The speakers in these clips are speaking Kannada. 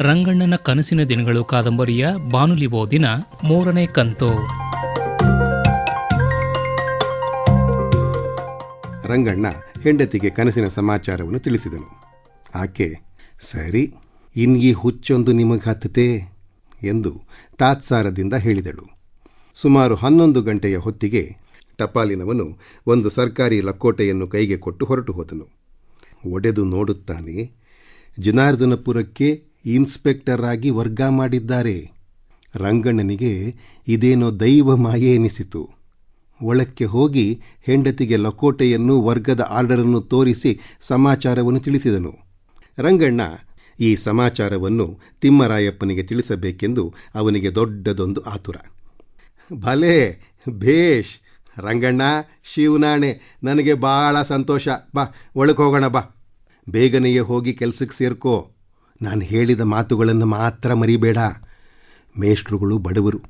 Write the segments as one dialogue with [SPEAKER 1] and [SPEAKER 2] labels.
[SPEAKER 1] ರಂಗಣ್ಣನ ಕನಸಿನ ದಿನಗಳು ಕಾದಂಬರಿಯ ಬಾನುಲಿ ಓದಿನ ಮೂರನೇ ಕಂತು.
[SPEAKER 2] ರಂಗಣ್ಣ ಹೆಂಡತಿಗೆ ಕನಸಿನ ಸಮಾಚಾರವನ್ನು ತಿಳಿಸಿದನು. ಆಕೆ, ಸರಿ ಇನ್ಗಿ ಹುಚ್ಚೊಂದು ನಿಮಗೆ ಹತ್ತತೆ ಎಂದು ತಾತ್ಸಾರದಿಂದ ಹೇಳಿದಳು. ಸುಮಾರು ಹನ್ನೊಂದು ಗಂಟೆಯ ಹೊತ್ತಿಗೆ ಟಪಾಲಿನವನು ಒಂದು ಸರ್ಕಾರಿ ಲಕ್ಕೋಟೆಯನ್ನು ಕೈಗೆ ಕೊಟ್ಟು ಹೊರಟು ಹೋದನು. ಒಡೆದು ನೋಡುತ್ತಾನೆ, ಜನಾರ್ದನಪುರಕ್ಕೆ ಇನ್ಸ್ಪೆಕ್ಟರ್ ಆಗಿ ವರ್ಗ ಮಾಡಿದ್ದಾರೆ. ರಂಗಣ್ಣನಿಗೆ ಇದೇನೋ ದೈವ ಮಾಯೆ ಎನಿಸಿತು. ಒಳಕ್ಕೆ ಹೋಗಿ ಹೆಂಡತಿಗೆ ಲಕೋಟೆಯನ್ನು, ವರ್ಗದ ಆರ್ಡರನ್ನು ತೋರಿಸಿ ಸಮಾಚಾರವನ್ನು ತಿಳಿಸಿದನು. ರಂಗಣ್ಣ, ಈ ಸಮಾಚಾರವನ್ನು ತಿಮ್ಮರಾಯಪ್ಪನಿಗೆ ತಿಳಿಸಬೇಕೆಂದು ಅವನಿಗೆ ದೊಡ್ಡದೊಂದು ಆತುರ. ಭಲೇ, ಭೇಷ್, ರಂಗಣ್ಣ, ಶಿವನಾಣೆ, ನನಗೆ ಭಾಳ ಸಂತೋಷ. ಬಾ ಒಳಕ್ಕೆ ಹೋಗೋಣ, ಬಾ. ಬೇಗನೆಯೇ ಹೋಗಿ ಕೆಲಸಕ್ಕೆ ಸೇರ್ಕೋ. ನಾನು ಹೇಳಿದ ಮಾತುಗಳನ್ನು ಮಾತ್ರ ಮರಿಬೇಡ. ಮೇಷ್ಟ್ರುಗಳು ಬಡವರು.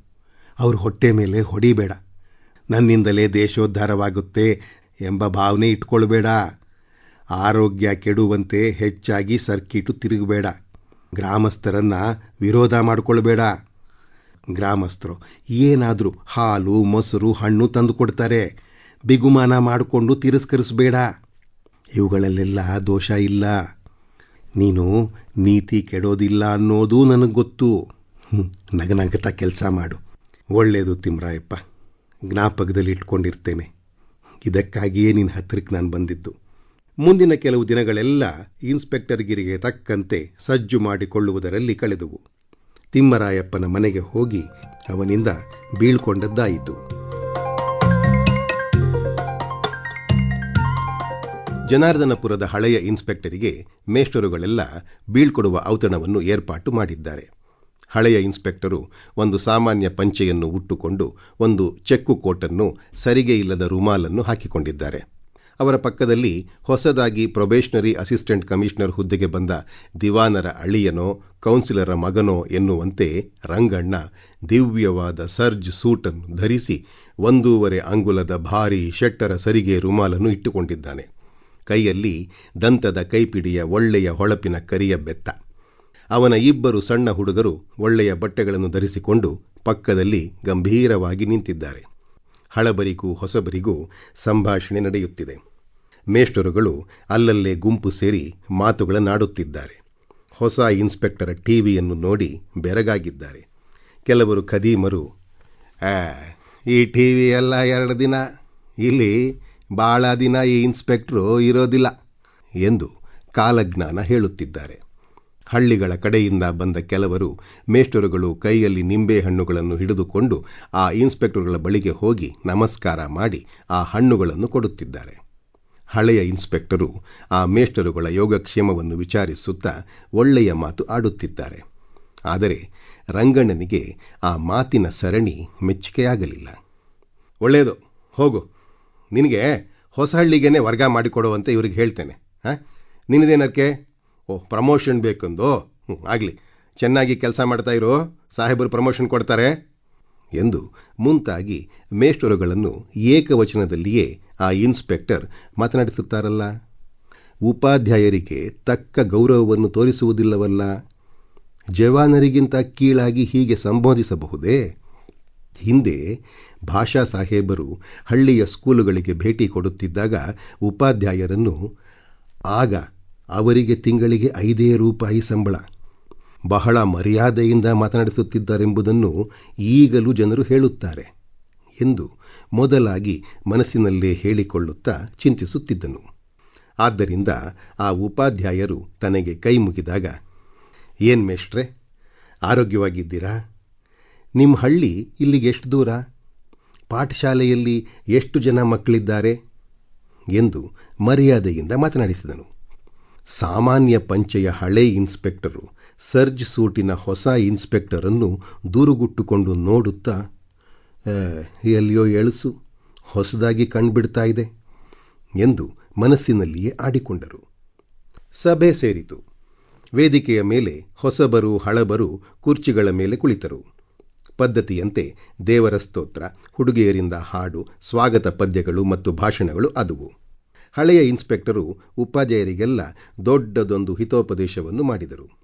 [SPEAKER 2] ಅವ್ರ ಹೊಟ್ಟೆ ಮೇಲೆ ಹೊಡಿಬೇಡ. ನನ್ನಿಂದಲೇ ದೇಶೋದ್ಧಾರವಾಗುತ್ತೆ ಎಂಬ ಭಾವನೆ ಇಟ್ಕೊಳ್ಬೇಡ. ಆರೋಗ್ಯ ಕೆಡುವಂತೆ ಹೆಚ್ಚಾಗಿ ಸರ್ಕಿಟು ತಿರುಗಬೇಡ. ಗ್ರಾಮಸ್ಥರನ್ನು ವಿರೋಧ ಮಾಡಿಕೊಳ್ಬೇಡ. ಗ್ರಾಮಸ್ಥರು ಏನಾದರೂ ಹಾಲು, ಮೊಸರು, ಹಣ್ಣು ತಂದು ಕೊಡ್ತಾರೆ. ಬಿಗುಮಾನ ಮಾಡಿಕೊಂಡು ತಿರಸ್ಕರಿಸಬೇಡ. ಇವುಗಳಲ್ಲೆಲ್ಲ ದೋಷ ಇಲ್ಲ. ನೀನು ನೀತಿ ಕೆಡೋದಿಲ್ಲ ಅನ್ನೋದು ನನಗೆ ಗೊತ್ತು. ನಗನಗತ ಕೆಲಸ ಮಾಡು. ಒಳ್ಳೆಯದು ತಿಮ್ರಾಯಪ್ಪ. ಜ್ಞಾಪಕದಲ್ಲಿ ಇಟ್ಕೊಂಡಿರ್ತೇನೆ. ಇದಕ್ಕಾಗಿಯೇ ನಿನ್ನ ಹತ್ತಿರಕ್ಕೆ ನಾನು ಬಂದಿದ್ದು. ಮುಂದಿನ ಕೆಲವು ದಿನಗಳೆಲ್ಲ ಇನ್ಸ್ಪೆಕ್ಟರ್ಗಿರಿಗೆ ತಕ್ಕಂತೆ ಸಜ್ಜು ಮಾಡಿಕೊಳ್ಳುವುದರಲ್ಲಿ ಕಳೆದುವು. ತಿಮ್ಮರಾಯಪ್ಪನ ಮನೆಗೆ ಹೋಗಿ ಅವನಿಂದ ಬೀಳ್ಕೊಂಡದ್ದಾಯಿತು. ಜನಾರ್ದನಪುರದ ಹಳೆಯ ಇನ್ಸ್ಪೆಕ್ಟರಿಗೆ ಮೇಷ್ಟರುಗಳೆಲ್ಲ ಬೀಳ್ಕೊಡುವ ಔತಣವನ್ನು ಏರ್ಪಾಟು ಮಾಡಿದ್ದಾರೆ. ಹಳೆಯ ಇನ್ಸ್ಪೆಕ್ಟರು ಒಂದು ಸಾಮಾನ್ಯ ಪಂಚೆಯನ್ನು ಉಟ್ಟುಕೊಂಡು ಒಂದು ಚೆಕ್ಕು ಕೋಟನ್ನು ಸರಿಗೆ ಇಲ್ಲದ ರುಮಾಲನ್ನು ಹಾಕಿಕೊಂಡಿದ್ದಾರೆ. ಅವರ ಪಕ್ಕದಲ್ಲಿ ಹೊಸದಾಗಿ ಪ್ರೊಬೇಷನರಿ ಅಸಿಸ್ಟೆಂಟ್ ಕಮಿಷನರ್ ಹುದ್ದೆಗೆ ಬಂದ ದಿವಾನರ ಅಳಿಯನೋ, ಕೌನ್ಸಿಲರ ಮಗನೋ ಎನ್ನುವಂತೆ ರಂಗಣ್ಣ ದಿವ್ಯವಾದ ಸರ್ಜ್ ಸೂಟನ್ನು ಧರಿಸಿ ಒಂದೂವರೆ ಅಂಗುಲದ ಭಾರೀ ಶೆಟ್ಟರ ಸರಿಗೆ ರುಮಾಲನ್ನು ಇಟ್ಟುಕೊಂಡಿದ್ದಾನೆ. ಕೈಯಲ್ಲಿ ದಂತದ ಕೈಪಿಡಿಯ ಒಳ್ಳೆಯ ಹೊಳಪಿನ ಕರಿಯ ಬೆತ್ತ. ಅವನ ಇಬ್ಬರು ಸಣ್ಣ ಹುಡುಗರು ಒಳ್ಳೆಯ ಬಟ್ಟೆಗಳನ್ನು ಧರಿಸಿಕೊಂಡು ಪಕ್ಕದಲ್ಲಿ ಗಂಭೀರವಾಗಿ ನಿಂತಿದ್ದಾರೆ. ಹಳಬರಿಗೂ ಹೊಸಬರಿಗೂ ಸಂಭಾಷಣೆ ನಡೆಯುತ್ತಿದೆ. ಮೇಷ್ಟರುಗಳು ಅಲ್ಲಲ್ಲೇ ಗುಂಪು ಸೇರಿ ಮಾತುಗಳನ್ನಾಡುತ್ತಿದ್ದಾರೆ ಹೊಸ ಇನ್ಸ್ಪೆಕ್ಟರ್ ಟಿವಿಯನ್ನು ನೋಡಿ ಬೆರಗಾಗಿದ್ದಾರೆ. ಕೆಲವರು ಖದೀಮರು, ಆ, ಈ ಟಿ ವಿ ಎರಡು ದಿನ, ಇಲ್ಲಿ ಭಾಳ ದಿನ ಈ ಇನ್ಸ್ಪೆಕ್ಟ್ರು ಇರೋದಿಲ್ಲ ಎಂದು ಕಾಲಜ್ಞಾನ ಹೇಳುತ್ತಿದ್ದಾರೆ. ಹಳ್ಳಿಗಳ ಕಡೆಯಿಂದ ಬಂದ ಕೆಲವರು ಮೇಷ್ಟರುಗಳು ಕೈಯಲ್ಲಿ ನಿಂಬೆ ಹಣ್ಣುಗಳನ್ನು ಹಿಡಿದುಕೊಂಡು ಆ ಇನ್ಸ್ಪೆಕ್ಟರ್ಗಳ ಬಳಿಗೆ ಹೋಗಿ ನಮಸ್ಕಾರ ಮಾಡಿ ಆ ಹಣ್ಣುಗಳನ್ನು ಕೊಡುತ್ತಿದ್ದಾರೆ. ಹಳೆಯ ಇನ್ಸ್ಪೆಕ್ಟರು ಆ ಮೇಷ್ಟರುಗಳ ಯೋಗಕ್ಷೇಮವನ್ನು ವಿಚಾರಿಸುತ್ತಾ ಒಳ್ಳೆಯ ಮಾತು ಆಡುತ್ತಿದ್ದಾರೆ. ಆದರೆ ರಂಗಣ್ಣನಿಗೆ ಆ ಮಾತಿನ ಸರಣಿ ಮೆಚ್ಚುಗೆಯಾಗಲಿಲ್ಲ ಒಳ್ಳೆಯದು, ಹೋಗು. ನಿನಗೆ ಹೊಸ ಹಳ್ಳಿಗೇನೆ ವರ್ಗ ಮಾಡಿಕೊಡುವಂತೆ ಇವ್ರಿಗೆ ಹೇಳ್ತೇನೆ. ಹಾಂ? ನಿನ್ನದೇನಕ್ಕೆ ಓ ಪ್ರಮೋಷನ್ ಬೇಕೆಂದು? ಹ್ಞೂ ಆಗಲಿ. ಚೆನ್ನಾಗಿ ಕೆಲಸ ಮಾಡ್ತಾ ಇರೋ. ಸಾಹೇಬರು ಪ್ರಮೋಷನ್ ಕೊಡ್ತಾರೆ. ಎಂದು ಮುಂತಾಗಿ ಮೇಷ್ಟರುಗಳನ್ನು ಏಕವಚನದಲ್ಲಿಯೇ ಆ ಇನ್ಸ್ಪೆಕ್ಟರ್ ಮಾತನಾಡಿಸುತ್ತಾರಲ್ಲ. ಉಪಾಧ್ಯಾಯರಿಗೆ ತಕ್ಕ ಗೌರವವನ್ನು ತೋರಿಸುವುದಿಲ್ಲವಲ್ಲ. ಜವಾನರಿಗಿಂತ ಕೀಳಾಗಿ ಹೀಗೆ ಸಂಬೋಧಿಸಬಹುದೇ? ಹಿಂದೆ ಭಾಷಾ ಸಾಹೇಬರು ಹಳ್ಳಿಯ ಸ್ಕೂಲುಗಳಿಗೆ ಭೇಟಿ ಕೊಡುತ್ತಿದ್ದಾಗ ಉಪಾಧ್ಯಾಯರನ್ನು, ಆಗ ಅವರಿಗೆ ತಿಂಗಳಿಗೆ ಐದೇ ರೂಪಾಯಿ ಸಂಬಳ. ಬಹಳ ಮರ್ಯಾದೆಯಿಂದ ಮಾತನಾಡಿಸುತ್ತಿದ್ದಾರೆಂಬುದನ್ನು ಈಗಲೂ ಜನರು ಹೇಳುತ್ತಾರೆ ಎಂದು ಮೊದಲಾಗಿ ಮನಸ್ಸಿನಲ್ಲೇ ಹೇಳಿಕೊಳ್ಳುತ್ತಾ ಚಿಂತಿಸುತ್ತಿದ್ದನು. ಆದ್ದರಿಂದ ಆ ಉಪಾಧ್ಯಾಯರು ತನಗೆ ಕೈ ಮುಗಿದಾಗ, ಏನು ಮೇಷ್ಟ್ರೆ, ಆರೋಗ್ಯವಾಗಿದ್ದೀರಾ? ನಿಮ್ಮ ಹಳ್ಳಿ ಇಲ್ಲಿಗೆ ಎಷ್ಟು ದೂರ? ಪಾಠಶಾಲೆಯಲ್ಲಿ ಎಷ್ಟು ಜನ ಮಕ್ಕಳಿದ್ದಾರೆ ಎಂದು ಮರ್ಯಾದೆಯಿಂದ ಮಾತನಾಡಿಸಿದನು. ಸಾಮಾನ್ಯ ಪಂಚೆಯ ಹಳೇ ಇನ್ಸ್ಪೆಕ್ಟರು ಸರ್ಜ್ ಸೂಟಿನ ಹೊಸ ಇನ್ಸ್ಪೆಕ್ಟರನ್ನು ದೂರುಗುಟ್ಟುಕೊಂಡು ನೋಡುತ್ತಾ "ಆ, ಎಲ್ಲಿಯೋ ಎಳಸು ಹೊಸದಾಗಿ ಕಂಡುಬಿಡ್ತಾ ಇದೆ ಎಂದು ಮನಸ್ಸಿನಲ್ಲಿಯೇ ಆಡಿಕೊಂಡರು. ಸಭೆ ಸೇರಿತು. ವೇದಿಕೆಯ ಮೇಲೆ ಹೊಸಬರು ಹಳಬರು ಕುರ್ಚಿಗಳ ಮೇಲೆ ಕುಳಿತರು. ಪದ್ಧತಿಯಂತೆ ದೇವರ ಸ್ತೋತ್ರ, ಹುಡುಗಿಯರಿಂದ ಹಾಡು, ಸ್ವಾಗತ ಪದ್ಯಗಳು ಮತ್ತು ಭಾಷಣಗಳು ಅದುವು. ಹಳೆಯ ಇನ್ಸ್ಪೆಕ್ಟರು ಉಪಾಧ್ಯಾಯರಿಗೆಲ್ಲ ದೊಡ್ಡದೊಂದು ಹಿತೋಪದೇಶವನ್ನು ಮಾಡಿದರು.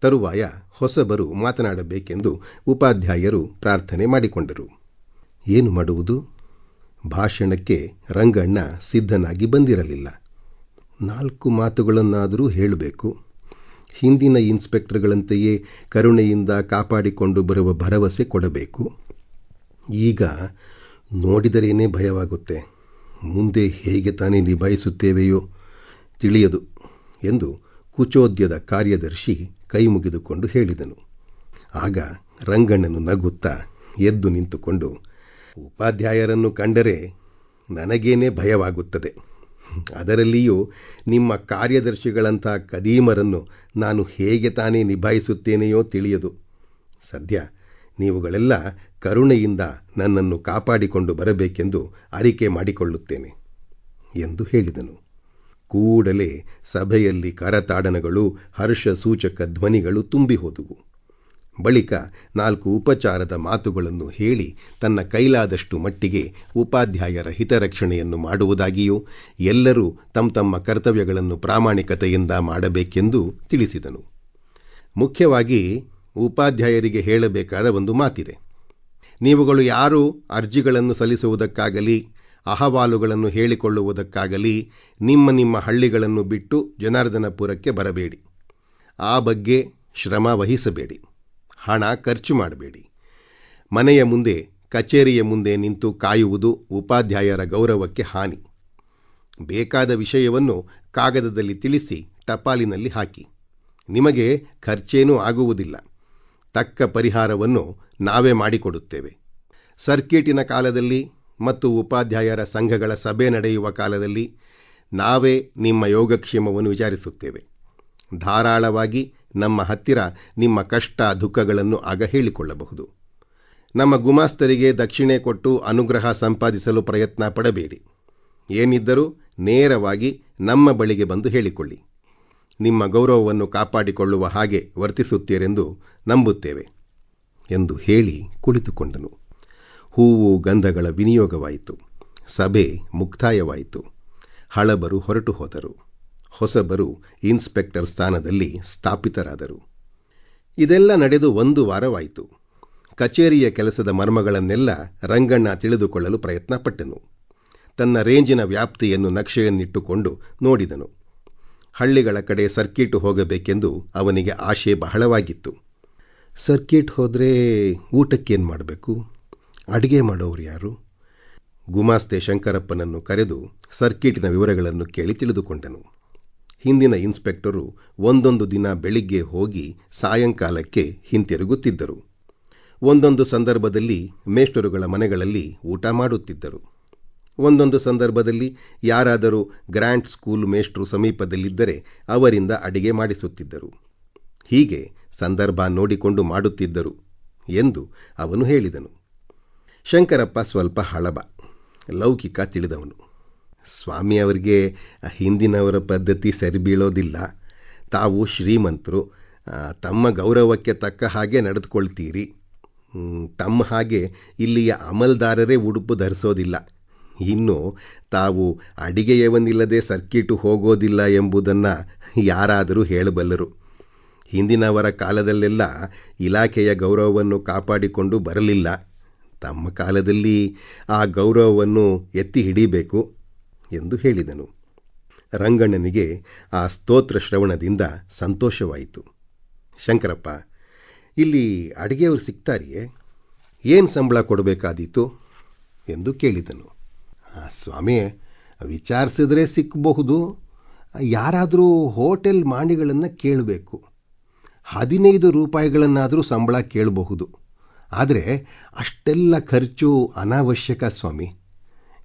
[SPEAKER 2] ತರುವಾಯ ಹೊಸಬರು ಮಾತನಾಡಬೇಕೆಂದು ಉಪಾಧ್ಯಾಯರು ಪ್ರಾರ್ಥನೆ ಮಾಡಿಕೊಂಡರು. ಏನು ಮಾಡುವುದು? ಭಾಷಣಕ್ಕೆ ರಂಗಣ್ಣ ಸಿದ್ಧನಾಗಿ ಬಂದಿರಲಿಲ್ಲ. ನಾಲ್ಕು ಮಾತುಗಳನ್ನಾದರೂ ಹೇಳಬೇಕು. ಹಿಂದಿನ ಇನ್ಸ್ಪೆಕ್ಟರ್ಗಳಂತೆಯೇ ಕರುಣೆಯಿಂದ ಕಾಪಾಡಿಕೊಂಡು ಬರುವ ಭರವಸೆ ಕೊಡಬೇಕು. ಈಗ ನೋಡಿದರೇನೇ ಭಯವಾಗುತ್ತೆ. ಮುಂದೆ ಹೇಗೆ ತಾನೇ ನಿಭಾಯಿಸುತ್ತೇವೆಯೋ ತಿಳಿಯದು ಎಂದು ಕುಚೋದ್ಯದ ಕಾರ್ಯದರ್ಶಿ ಕೈ ಮುಗಿದುಕೊಂಡು ಹೇಳಿದನು. ಆಗ ರಂಗಣ್ಣನು ನಗುತ್ತಾ ಎದ್ದು ನಿಂತುಕೊಂಡು, ಉಪಾಧ್ಯಾಯರನ್ನು ಕಂಡರೆ ನನಗೇನೇ ಭಯವಾಗುತ್ತದೆ. ಅದರಲ್ಲಿಯೂ ನಿಮ್ಮ ಕಾರ್ಯದರ್ಶಿಗಳಂಥ ಕದೀಮರನ್ನು ನಾನು ಹೇಗೆ ತಾನೇ ನಿಭಾಯಿಸುತ್ತೇನೆಯೋ ತಿಳಿಯದು. ಸದ್ಯ ನೀವುಗಳೆಲ್ಲ ಕರುಣೆಯಿಂದ ನನ್ನನ್ನು ಕಾಪಾಡಿಕೊಂಡು ಬರಬೇಕೆಂದು ಅರಿಕೆ ಮಾಡಿಕೊಳ್ಳುತ್ತೇನೆ, ಎಂದು ಹೇಳಿದನು. ಕೂಡಲೇ ಸಭೆಯಲ್ಲಿ ಕರತಾಡನಗಳು, ಹರ್ಷಸೂಚಕ ಧ್ವನಿಗಳು ತುಂಬಿ ಹೋದುವು ಬಳಿಕ ನಾಲ್ಕು ಉಪಚಾರದ ಮಾತುಗಳನ್ನು ಹೇಳಿ ತನ್ನ ಕೈಲಾದಷ್ಟು ಮಟ್ಟಿಗೆ ಉಪಾಧ್ಯಾಯರ ಹಿತರಕ್ಷಣೆಯನ್ನು ಮಾಡುವುದಾಗಿಯೂ ಎಲ್ಲರೂ ತಮ್ಮ ತಮ್ಮ ಕರ್ತವ್ಯಗಳನ್ನು ಪ್ರಾಮಾಣಿಕತೆಯಿಂದ ಮಾಡಬೇಕೆಂದು ತಿಳಿಸಿದನು. ಮುಖ್ಯವಾಗಿ ಉಪಾಧ್ಯಾಯರಿಗೆ ಹೇಳಬೇಕಾದ ಒಂದು ಮಾತಿದೆ. ನೀವುಗಳು ಯಾರೂ ಅರ್ಜಿಗಳನ್ನು ಸಲ್ಲಿಸುವುದಕ್ಕಾಗಲಿ, ಅಹವಾಲುಗಳನ್ನು ಹೇಳಿಕೊಳ್ಳುವುದಕ್ಕಾಗಲಿ, ನಿಮ್ಮ ನಿಮ್ಮ ಹಳ್ಳಿಗಳನ್ನು ಬಿಟ್ಟು ಜನಾರ್ದನಪುರಕ್ಕೆ ಬರಬೇಡಿ. ಆ ಬಗ್ಗೆ ಶ್ರಮ ವಹಿಸಬೇಡಿ. ಹಣ ಖರ್ಚು ಮಾಡಬೇಡಿ. ಮನೆಯ ಮುಂದೆ, ಕಚೇರಿಯ ಮುಂದೆ ನಿಂತು ಕಾಯುವುದು ಉಪಾಧ್ಯಾಯರ ಗೌರವಕ್ಕೆ ಹಾನಿ. ಬೇಕಾದ ವಿಷಯವನ್ನು ಕಾಗದದಲ್ಲಿ ತಿಳಿಸಿ ಟಪಾಲಿನಲ್ಲಿ ಹಾಕಿ. ನಿಮಗೆ ಖರ್ಚೇನೂ ಆಗುವುದಿಲ್ಲ. ತಕ್ಕ ಪರಿಹಾರವನ್ನು ನಾವೇ ಮಾಡಿಕೊಡುತ್ತೇವೆ. ಸರ್ಕ್ಯೂಟಿನ ಕಾಲದಲ್ಲಿ ಮತ್ತು ಉಪಾಧ್ಯಾಯರ ಸಂಘಗಳ ಸಭೆ ನಡೆಯುವ ಕಾಲದಲ್ಲಿ ನಾವೇ ನಿಮ್ಮ ಯೋಗಕ್ಷೇಮವನ್ನು ವಿಚಾರಿಸುತ್ತೇವೆ. ಧಾರಾಳವಾಗಿ ನಮ್ಮ ಹತ್ತಿರ ನಿಮ್ಮ ಕಷ್ಟ ದುಃಖಗಳನ್ನು ಆಗ ಹೇಳಿಕೊಳ್ಳಬಹುದು. ನಮ್ಮ ಗುಮಾಸ್ತರಿಗೆ ದಕ್ಷಿಣೆ ಕೊಟ್ಟು ಅನುಗ್ರಹ ಸಂಪಾದಿಸಲು ಪ್ರಯತ್ನ ಪಡಬೇಡಿ. ಏನಿದ್ದರೂ ನೇರವಾಗಿ ನಮ್ಮ ಬಳಿಗೆ ಬಂದು ಹೇಳಿಕೊಳ್ಳಿ. ನಿಮ್ಮ ಗೌರವವನ್ನು ಕಾಪಾಡಿಕೊಳ್ಳುವ ಹಾಗೆ ವರ್ತಿಸುತ್ತೀರೆಂದು ನಂಬುತ್ತೇವೆ ಎಂದು ಹೇಳಿ ಕುಳಿತುಕೊಂಡನು. ಹೂವು ಗಂಧಗಳ ವಿನಿಯೋಗವಾಯಿತು. ಸಭೆ ಮುಕ್ತಾಯವಾಯಿತು. ಹಳಬರು ಹೊರಟು ಹೋದರು ಹೊಸಬರು ಇನ್ಸ್ಪೆಕ್ಟರ್ ಸ್ಥಾನದಲ್ಲಿ ಸ್ಥಾಪಿತರಾದರು. ಇದೆಲ್ಲ ನಡೆದು ಒಂದು ವಾರವಾಯಿತು. ಕಚೇರಿಯ ಕೆಲಸದ ಮರ್ಮಗಳನ್ನೆಲ್ಲ ರಂಗಣ್ಣ ತಿಳಿದುಕೊಳ್ಳಲು ಪ್ರಯತ್ನಪಟ್ಟನು. ತನ್ನ ರೇಂಜಿನ ವ್ಯಾಪ್ತಿಯನ್ನು ನಕ್ಷೆಯನ್ನಿಟ್ಟುಕೊಂಡು ನೋಡಿದನು. ಹಳ್ಳಿಗಳ ಕಡೆ ಸರ್ಕಿಟ್ ಹೋಗಬೇಕೆಂದು ಅವನಿಗೆ ಆಶೆ ಬಹಳವಾಗಿತ್ತು. ಸರ್ಕಿಟ್ ಹೋದರೆ ಊಟಕ್ಕೇನು ಮಾಡಬೇಕು? ಅಡುಗೆ ಮಾಡೋರು ಯಾರು? ಗುಮಾಸ್ತೆ ಶಂಕರಪ್ಪನನ್ನು ಕರೆದು ಸರ್ಕಿಟಿನ ವಿವರಗಳನ್ನು ಕೇಳಿ ತಿಳಿದುಕೊಂಡನು. ಹಿಂದಿನ ಇನ್ಸ್ಪೆಕ್ಟರು ಒಂದೊಂದು ದಿನ ಬೆಳಿಗ್ಗೆ ಹೋಗಿ ಸಾಯಂಕಾಲಕ್ಕೆ ಹಿಂತಿರುಗುತ್ತಿದ್ದರು. ಒಂದೊಂದು ಸಂದರ್ಭದಲ್ಲಿ ಮೇಷ್ಟರುಗಳ ಮನೆಗಳಲ್ಲಿ ಊಟ ಮಾಡುತ್ತಿದ್ದರು. ಒಂದೊಂದು ಸಂದರ್ಭದಲ್ಲಿ ಯಾರಾದರೂ ಗ್ರ್ಯಾಂಡ್ ಸ್ಕೂಲ್ ಮೇಷ್ಟ್ರು ಸಮೀಪದಲ್ಲಿದ್ದರೆ ಅವರಿಂದ ಅಡಿಗೆ ಮಾಡಿಸುತ್ತಿದ್ದರು. ಹೀಗೆ ಸಂದರ್ಭ ನೋಡಿಕೊಂಡು ಮಾಡುತ್ತಿದ್ದರು ಎಂದು ಅವನು ಹೇಳಿದನು. ಶಂಕರಪ್ಪ ಸ್ವಲ್ಪ ಹಳಬ, ಲೌಕಿಕ ತಿಳಿದವನು. ಸ್ವಾಮಿಯವರಿಗೆ ಹಿಂದಿನವರ ಪದ್ಧತಿ ಸರಿಬೀಳೋದಿಲ್ಲ ತಾವು ಶ್ರೀಮಂತರು. ತಮ್ಮ ಗೌರವಕ್ಕೆ ತಕ್ಕ ಹಾಗೆ ನಡೆದುಕೊಳ್ತೀರಿ. ತಮ್ಮ ಹಾಗೆ ಇಲ್ಲಿಯ ಅಮಲ್ದಾರರೇ ಉಡುಪು ಧರಿಸೋದಿಲ್ಲ. ಇನ್ನು ತಾವು ಅಡಿಗೆಯವನಿಲ್ಲದೆ ಸರ್ಕಿಟು ಹೋಗೋದಿಲ್ಲ ಎಂಬುದನ್ನು ಯಾರಾದರೂ ಹೇಳಬಲ್ಲರು. ಹಿಂದಿನವರ ಕಾಲದಲ್ಲೆಲ್ಲ ಇಲಾಖೆಯ ಗೌರವವನ್ನು ಕಾಪಾಡಿಕೊಂಡು ಬರಲಿಲ್ಲ. ತಮ್ಮ ಕಾಲದಲ್ಲಿ ಆ ಗೌರವವನ್ನು ಎತ್ತಿ ಹಿಡಿಬೇಕು. ಎಂದು ಹೇಳಿದನು. ರಂಗಣ್ಣನಿಗೆ ಆ ಸ್ತೋತ್ರ ಶ್ರವಣದಿಂದ ಸಂತೋಷವಾಯಿತು. ಶಂಕರಪ್ಪ ಇಲ್ಲಿ ಅಡುಗೆಯವರು ಸಿಗ್ತಾರಿಯೇ? ಏನು ಸಂಬಳ ಕೊಡಬೇಕಾದೀತು? ಎಂದು ಕೇಳಿದನು. "ಆ, ಸ್ವಾಮಿ ವಿಚಾರಿಸಿದ್ರೆ ಸಿಕ್ಕಬಹುದು ಯಾರಾದರೂ ಹೋಟೆಲ್ ಮಾಣಿಗಳನ್ನು ಕೇಳಬೇಕು. ಹದಿನೈದು ರೂಪಾಯಿಗಳನ್ನಾದರೂ ಸಂಬಳ ಕೇಳಬಹುದು. ಆದರೆ ಅಷ್ಟೆಲ್ಲ ಖರ್ಚು ಅನಾವಶ್ಯಕ ಸ್ವಾಮಿ.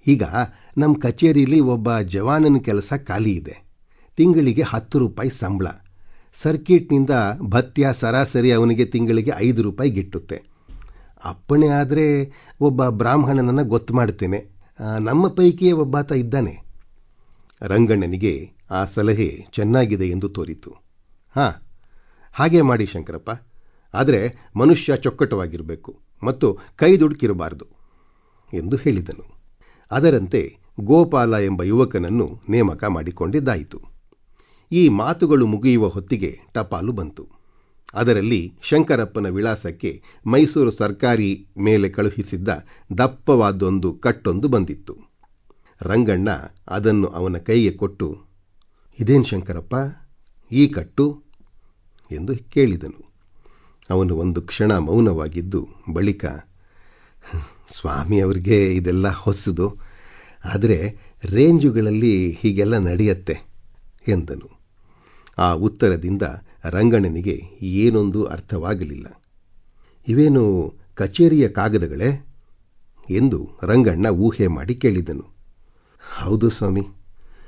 [SPEAKER 2] ಈಗ ನಮ್ಮ ಕಚೇರಿಯಲ್ಲಿ ಒಬ್ಬ ಜವಾನನ ಕೆಲಸ ಖಾಲಿ ಇದೆ. ತಿಂಗಳಿಗೆ ಹತ್ತು ರೂಪಾಯಿ ಸಂಬಳ. ಸರ್ಕಿಟ್ನಿಂದ ಭತ್ಯ ಸರಾಸರಿ ಅವನಿಗೆ ತಿಂಗಳಿಗೆ ಐದು ರೂಪಾಯಿ ಗಿಟ್ಟುತ್ತೆ. ಅಪ್ಪಣೆ ಆದರೆ ಒಬ್ಬ ಬ್ರಾಹ್ಮಣನನ್ನು ಗೊತ್ತು ಮಾಡ್ತೇನೆ. ನಮ್ಮ ಪೈಕಿಯೇ ಒಬ್ಬಾತ ಇದ್ದಾನೆ. ರಂಗಣ್ಣನಿಗೆ ಆ ಸಲಹೆ ಚೆನ್ನಾಗಿದೆ ಎಂದು ತೋರಿತು. ಹಾಂ, ಹಾಗೆ ಮಾಡಿ ಶಂಕರಪ್ಪ. ಆದರೆ ಮನುಷ್ಯ ಚೊಕ್ಕಟವಾಗಿರಬೇಕು ಮತ್ತು ಕೈ ದುಡುಕಿರಬಾರದು ಎಂದು ಹೇಳಿದನು. ಅದರಂತೆ ಗೋಪಾಲ ಎಂಬ ಯುವಕನನ್ನು ನೇಮಕ ಮಾಡಿಕೊಂಡಿದ್ದಾಯಿತು. ಈ ಮಾತುಗಳು ಮುಗಿಯುವ ಹೊತ್ತಿಗೆ ಟಪಾಲು ಬಂತು. ಅದರಲ್ಲಿ ಶಂಕರಪ್ಪನ ವಿಳಾಸಕ್ಕೆ ಮೈಸೂರು ಸರ್ಕಾರಿ ಮೇಲೆ ಕಳುಹಿಸಿದ್ದ ದಪ್ಪವಾದೊಂದು ಕಟ್ಟೊಂದು ಬಂದಿತ್ತು. ರಂಗಣ್ಣ ಅದನ್ನು ಅವನ ಕೈಗೆ ಕೊಟ್ಟು, ಇದೇನು ಶಂಕರಪ್ಪ, ಈ ಕಟ್ಟು? ಎಂದು ಕೇಳಿದನು. ಅವನು ಒಂದು ಕ್ಷಣ ಮೌನವಾಗಿದ್ದು ಬಳಿಕ ಸ್ವಾಮಿಯವ್ರಿಗೆ ಇದೆಲ್ಲ ಹೊಸದು. ಆದರೆ ರೇಂಜುಗಳಲ್ಲಿ ಹೀಗೆಲ್ಲ ನಡೆಯತ್ತೆ ಎಂದನು. ಆ ಉತ್ತರದಿಂದ ರಂಗಣ್ಣನಿಗೆ ಏನೊಂದು ಅರ್ಥವಾಗಲಿಲ್ಲ. ಇವೇನು ಕಚೇರಿಯ ಕಾಗದಗಳೇ? ಎಂದು ರಂಗಣ್ಣ ಊಹೆ ಮಾಡಿ ಕೇಳಿದನು. ಹೌದು ಸ್ವಾಮಿ.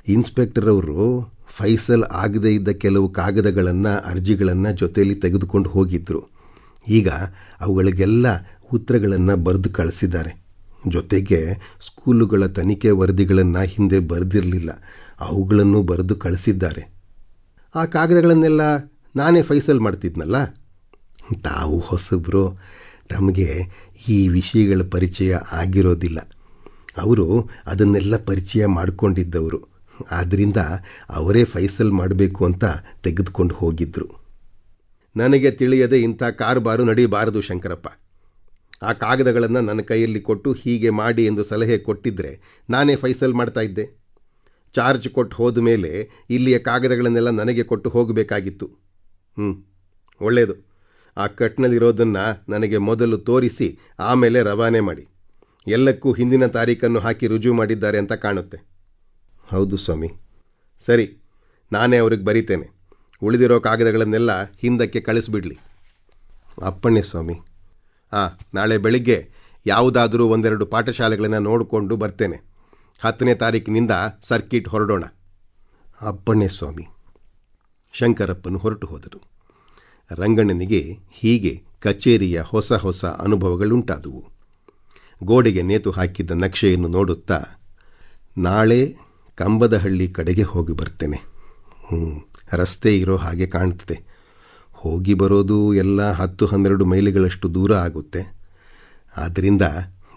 [SPEAKER 2] ಇನ್ಸ್ಪೆಕ್ಟರ್ ಅವರು ಫೈಸಲ್ ಆಗದೇ ಇದ್ದ ಕೆಲವು ಕಾಗದಗಳನ್ನು, ಅರ್ಜಿಗಳನ್ನು ಜೊತೆಯಲ್ಲಿ ತೆಗೆದುಕೊಂಡು ಹೋಗಿದ್ದರು ಈಗ ಅವುಗಳಿಗೆಲ್ಲ ಉತ್ತರಗಳನ್ನು ಬರೆದು ಕಳಿಸಿದ್ದಾರೆ. ಜೊತೆಗೆ ಸ್ಕೂಲುಗಳ ತನಿಖೆ ವರದಿಗಳನ್ನು ಹಿಂದೆ ಬರೆದಿರಲಿಲ್ಲ. ಅವುಗಳನ್ನು ಬರೆದು ಕಳಿಸಿದ್ದಾರೆ. ಆ ಕಾಗದಗಳನ್ನೆಲ್ಲ ನಾನೇ ಫೈಸಲ್ ಮಾಡ್ತಿದ್ನಲ್ಲ? ತಾವು ಹೊಸಬ್ರು, ತಮಗೆ ಈ ವಿಷಯಗಳ ಪರಿಚಯ ಆಗಿರೋದಿಲ್ಲ. ಅವರು ಅದನ್ನೆಲ್ಲ ಪರಿಚಯ ಮಾಡಿಕೊಂಡಿದ್ದವರು. ಆದ್ದರಿಂದ ಅವರೇ ಫೈಸಲ್ ಮಾಡಬೇಕು ಅಂತ ತೆಗೆದುಕೊಂಡು ಹೋಗಿದ್ದರು ನನಗೆ ತಿಳಿಯದೆ ಇಂಥ ಕಾರುಬಾರು ನಡೀಬಾರದು ಶಂಕರಪ್ಪ. ಆ ಕಾಗದಗಳನ್ನು ನನ್ನ ಕೈಯಲ್ಲಿ ಕೊಟ್ಟು ಹೀಗೆ ಮಾಡಿ ಎಂದು ಸಲಹೆ ಕೊಟ್ಟಿದ್ದರೆ ನಾನೇ ಫೈಸಲ್ ಮಾಡ್ತಾ ಇದ್ದೆ. ಚಾರ್ಜ್ ಕೊಟ್ಟು ಹೋದ ಮೇಲೆ ಇಲ್ಲಿಯ ಕಾಗದಗಳನ್ನೆಲ್ಲ ನನಗೆ ಕೊಟ್ಟು ಹೋಗಬೇಕಾಗಿತ್ತು. ಹ್ಞೂ ಒಳ್ಳೆಯದು ಆ ಕಟ್ನಲ್ಲಿರೋದನ್ನು ನನಗೆ ಮೊದಲು ತೋರಿಸಿ ಆಮೇಲೆ ರವಾನೆ ಮಾಡಿ. ಎಲ್ಲಕ್ಕೂ ಹಿಂದಿನ ತಾರೀಖನ್ನು ಹಾಕಿ ರುಜು ಮಾಡಿದ್ದಾರೆ ಅಂತ ಕಾಣುತ್ತೆ. ಹೌದು ಸ್ವಾಮಿ. ಸರಿ, ನಾನೇ ಅವ್ರಿಗೆ ಬರಿತೇನೆ. ಉಳಿದಿರೋ ಕಾಗದಗಳನ್ನೆಲ್ಲ ಹಿಂದಕ್ಕೆ ಕಳಿಸ್ಬಿಡ್ಲಿ. ಅಪ್ಪಣ್ಣೆ ಸ್ವಾಮಿ. ಹಾಂ ನಾಳೆ ಬೆಳಿಗ್ಗೆ ಯಾವುದಾದರೂ ಒಂದೆರಡು ಪಾಠಶಾಲೆಗಳನ್ನು ನೋಡಿಕೊಂಡು ಬರ್ತೇನೆ. ಹತ್ತನೇ ತಾರೀಕಿನಿಂದ ಸರ್ಕಿಟ್ ಹೊರಡೋಣ. ಅಪ್ಪಣ್ಣೆ ಸ್ವಾಮಿ. ಶಂಕರಪ್ಪನು ಹೊರಟು ಹೋದರು ರಂಗಣ್ಣನಿಗೆ ಹೀಗೆ ಕಚೇರಿಯ ಹೊಸ ಹೊಸ ಅನುಭವಗಳುಂಟಾದುವು. ಗೋಡೆಗೆ ನೇತು ಹಾಕಿದ್ದ ನಕ್ಷೆಯನ್ನು ನೋಡುತ್ತಾ, ನಾಳೆ ಕಂಬದಹಳ್ಳಿ ಕಡೆಗೆ ಹೋಗಿ ಬರ್ತೇನೆ. ಹ್ಞೂ ರಸ್ತೆ ಇರೋ ಹಾಗೆ ಕಾಣ್ತದೆ. ಹೋಗಿ ಬರೋದು ಎಲ್ಲ ಹತ್ತು ಹನ್ನೆರಡು ಮೈಲಿಗಳಷ್ಟು ದೂರ ಆಗುತ್ತೆ. ಆದ್ದರಿಂದ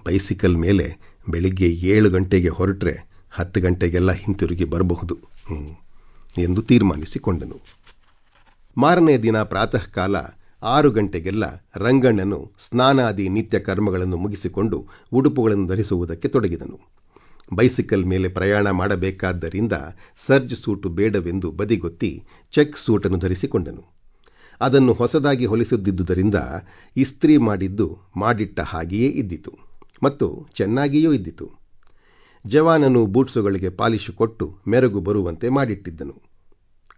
[SPEAKER 2] ಬೈಸಿಕಲ್ ಮೇಲೆ ಬೆಳಿಗ್ಗೆ ಏಳು ಗಂಟೆಗೆ ಹೊರಟ್ರೆ ಹತ್ತು ಗಂಟೆಗೆಲ್ಲ ಹಿಂತಿರುಗಿ ಬರಬಹುದು. ಎಂದು ತೀರ್ಮಾನಿಸಿಕೊಂಡನು. ಮಾರನೇ ದಿನ ಪ್ರಾತಃ ಕಾಲ ಆರು ಗಂಟೆಗೆಲ್ಲ ರಂಗಣ್ಣನು ಸ್ನಾನಾದಿ ನಿತ್ಯ ಕರ್ಮಗಳನ್ನು ಮುಗಿಸಿಕೊಂಡು ಉಡುಪುಗಳನ್ನು ಧರಿಸುವುದಕ್ಕೆ ತೊಡಗಿದನು. ಬೈಸಿಕಲ್ ಮೇಲೆ ಪ್ರಯಾಣ ಮಾಡಬೇಕಾದ್ದರಿಂದ ಸರ್ಜ್ ಸೂಟು ಬೇಡವೆಂದು ಬದಿಗೊತ್ತಿ ಚೆಕ್ ಸೂಟನ್ನು ಧರಿಸಿಕೊಂಡನು. ಅದನ್ನು ಹೊಸದಾಗಿ ಹೊಲಿಸುತ್ತಿದ್ದುದರಿಂದ ಇಸ್ತ್ರಿ ಮಾಡಿದ್ದು ಮಾಡಿಟ್ಟ ಹಾಗೆಯೇ ಇದ್ದಿತು ಮತ್ತು ಚೆನ್ನಾಗಿಯೂ ಇದ್ದಿತು. ಜವಾನನು ಬೂಟ್ಸುಗಳಿಗೆ ಪಾಲಿಶು ಕೊಟ್ಟು ಮೆರುಗು ಬರುವಂತೆ ಮಾಡಿಟ್ಟಿದ್ದನು.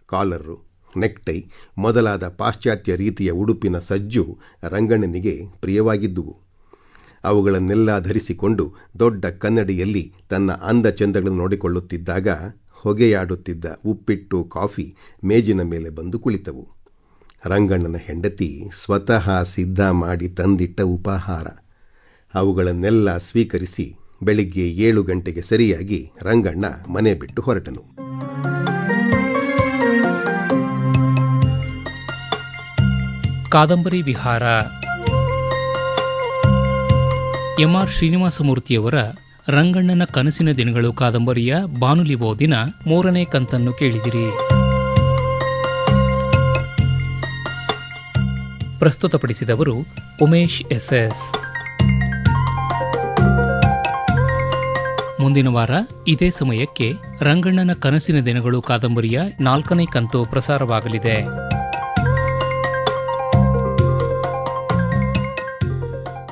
[SPEAKER 2] ಕಾಲರು, ನೆಕ್ಟೈ ಮೊದಲಾದ ಪಾಶ್ಚಾತ್ಯ ರೀತಿಯ ಉಡುಪಿನ ಸಜ್ಜು ರಂಗಣ್ಣನಿಗೆ ಪ್ರಿಯವಾಗಿದ್ದುವು. ಅವುಗಳನ್ನೆಲ್ಲ ಧರಿಸಿಕೊಂಡು ದೊಡ್ಡ ಕನ್ನಡಿಯಲ್ಲಿ ತನ್ನ ಅಂದ ಚಂದಗಳನ್ನು ನೋಡಿಕೊಳ್ಳುತ್ತಿದ್ದಾಗ ಹೊಗೆಯಾಡುತ್ತಿದ್ದ ಉಪ್ಪಿಟ್ಟು, ಕಾಫಿ ಮೇಜಿನ ಮೇಲೆ ಬಂದು ಕುಳಿತವು. ರಂಗಣ್ಣನ ಹೆಂಡತಿ ಸ್ವತಃ ಸಿದ್ಧ ಮಾಡಿ ತಂದಿಟ್ಟ ಉಪಾಹಾರ. ಅವುಗಳನ್ನೆಲ್ಲ ಸ್ವೀಕರಿಸಿ ಬೆಳಿಗ್ಗೆ ಏಳು ಗಂಟೆಗೆ ಸರಿಯಾಗಿ ರಂಗಣ್ಣ ಮನೆ ಬಿಟ್ಟು ಹೊರಟನು.
[SPEAKER 1] ಕಾದಂಬರಿ ವಿಹಾರ ಎಂಆರ್ ಶ್ರೀನಿವಾಸಮೂರ್ತಿಯವರ ರಂಗಣ್ಣನ ಕನಸಿನ ದಿನಗಳು ಕಾದಂಬರಿಯ ಬಾನುಲಿ ಓದಿನ ಮೂರನೇ ಕಂತನ್ನು ಕೇಳಿದಿರಿ. ಪ್ರಸ್ತುತಪಡಿಸಿದವರು ಉಮೇಶ್ ಎಸ್ಎಸ್. ಮುಂದಿನ ವಾರ ಇದೇ ಸಮಯಕ್ಕೆ ರಂಗಣ್ಣನ ಕನಸಿನ ದಿನಗಳು ಕಾದಂಬರಿಯ ನಾಲ್ಕನೇ ಕಂತು ಪ್ರಸಾರವಾಗಲಿದೆ.